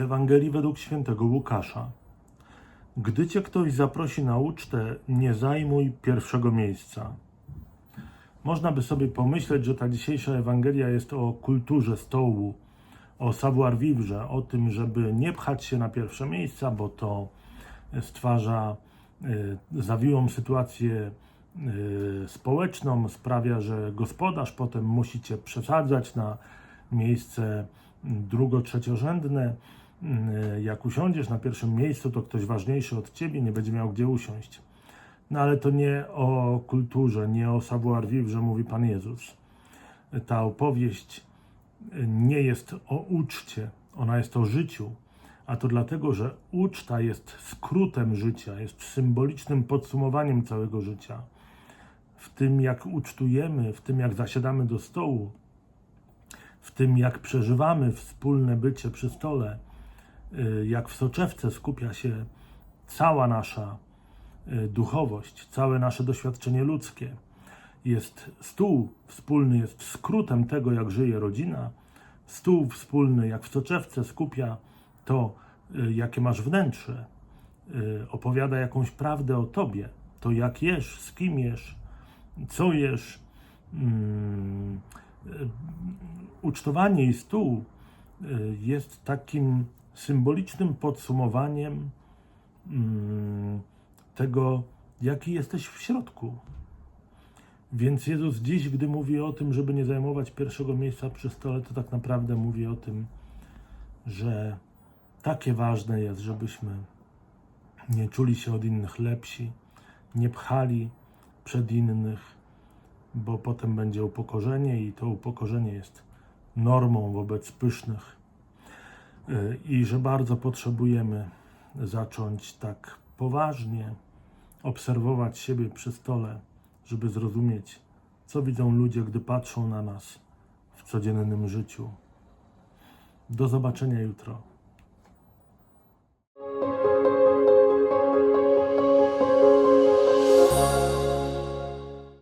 Ewangelii według świętego Łukasza. Gdy cię ktoś zaprosi na ucztę, nie zajmuj pierwszego miejsca. Można by sobie pomyśleć, że ta dzisiejsza Ewangelia jest o kulturze stołu, o savoir-vivre, o tym, żeby nie pchać się na pierwsze miejsca, bo to stwarza y, zawiłą sytuację y, społeczną, sprawia, że gospodarz potem musi cię przesadzać na miejsce drugo, trzeciorzędne. Y, Jak usiądziesz na pierwszym miejscu, to ktoś ważniejszy od ciebie nie będzie miał gdzie usiąść. No ale to nie o kulturze, nie o savoir-vivre mówi Pan Jezus. Ta opowieść nie jest o uczcie, ona jest o życiu. A to dlatego, że uczta jest skrótem życia, jest symbolicznym podsumowaniem całego życia. W tym, jak ucztujemy, w tym, jak zasiadamy do stołu, w tym, jak przeżywamy wspólne bycie przy stole, y, jak w soczewce skupia się cała nasza y, duchowość, całe nasze doświadczenie ludzkie. Jest stół wspólny, jest skrótem tego, jak żyje rodzina. Stół wspólny, jak w soczewce, skupia to, y, jakie masz wnętrze, y, opowiada jakąś prawdę o tobie, to jak jesz, z kim jesz, co jesz. Mm, y, Ucztowanie i stół y, jest takim symbolicznym podsumowaniem mm, tego, jaki jesteś w środku. Więc Jezus dziś, gdy mówi o tym, żeby nie zajmować pierwszego miejsca przy stole, to tak naprawdę mówi o tym, że takie ważne jest, żebyśmy nie czuli się od innych lepsi, nie pchali przed innych, bo potem będzie upokorzenie i to upokorzenie jest normą wobec pysznych. I że bardzo potrzebujemy zacząć tak poważnie obserwować siebie przy stole, żeby zrozumieć, co widzą ludzie, gdy patrzą na nas w codziennym życiu. Do zobaczenia jutro.